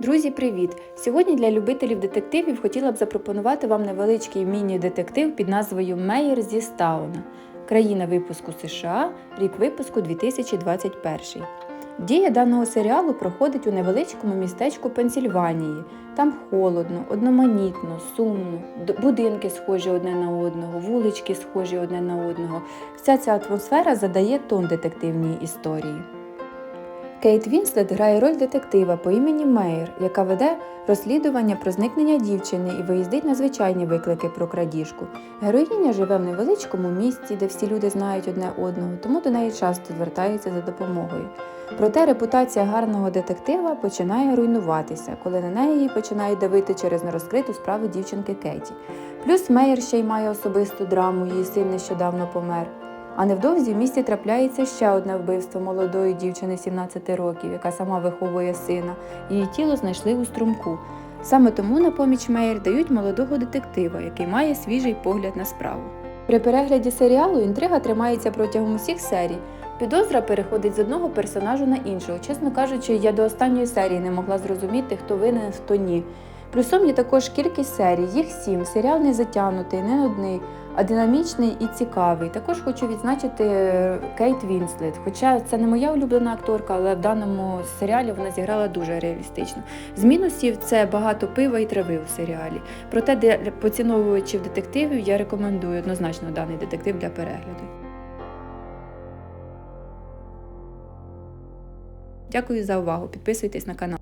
Друзі, привіт! Сьогодні для любителів детективів хотіла б запропонувати вам невеличкий міні-детектив під назвою Мейер зі Стауна. Країна випуску США, рік випуску 2021. Дія даного серіалу проходить у невеличкому містечку Пенсільванії. Там холодно, одноманітно, сумно, будинки схожі одне на одного, вулички схожі одне на одного. Вся ця атмосфера задає тон детективній історії. Кейт Вінслет грає роль детектива по імені Мейер, яка веде розслідування про зникнення дівчини і виїздить на звичайні виклики про крадіжку. Героїня живе в невеличкому місті, де всі люди знають одне одного, тому до неї часто звертаються за допомогою. Проте репутація гарного детектива починає руйнуватися, коли на неї починають давити через нерозкриту справу дівчинки Кеті. Плюс Мейер ще й має особисту драму, її син нещодавно помер. А невдовзі в місті трапляється ще одне вбивство молодої дівчини 17 років, яка сама виховує сина. Її тіло знайшли у струмку. Саме тому на поміч Мейер дають молодого детектива, який має свіжий погляд на справу. При перегляді серіалу інтрига тримається протягом усіх серій. Підозра переходить з одного персонажу на іншого. Чесно кажучи, я до останньої серії не могла зрозуміти, хто винен, хто ні. Плюсом є також кількість серій, їх сім. Серіал не затягнутий, не нудний, а динамічний і цікавий. Також хочу відзначити е, Кейт Вінслет. Хоча це не моя улюблена акторка, але в даному серіалі вона зіграла дуже реалістично. З мінусів це багато пива і трави у серіалі. Проте для поціновувачів детективів я рекомендую однозначно даний детектив для перегляду. Дякую за увагу. Підписуйтесь на канал.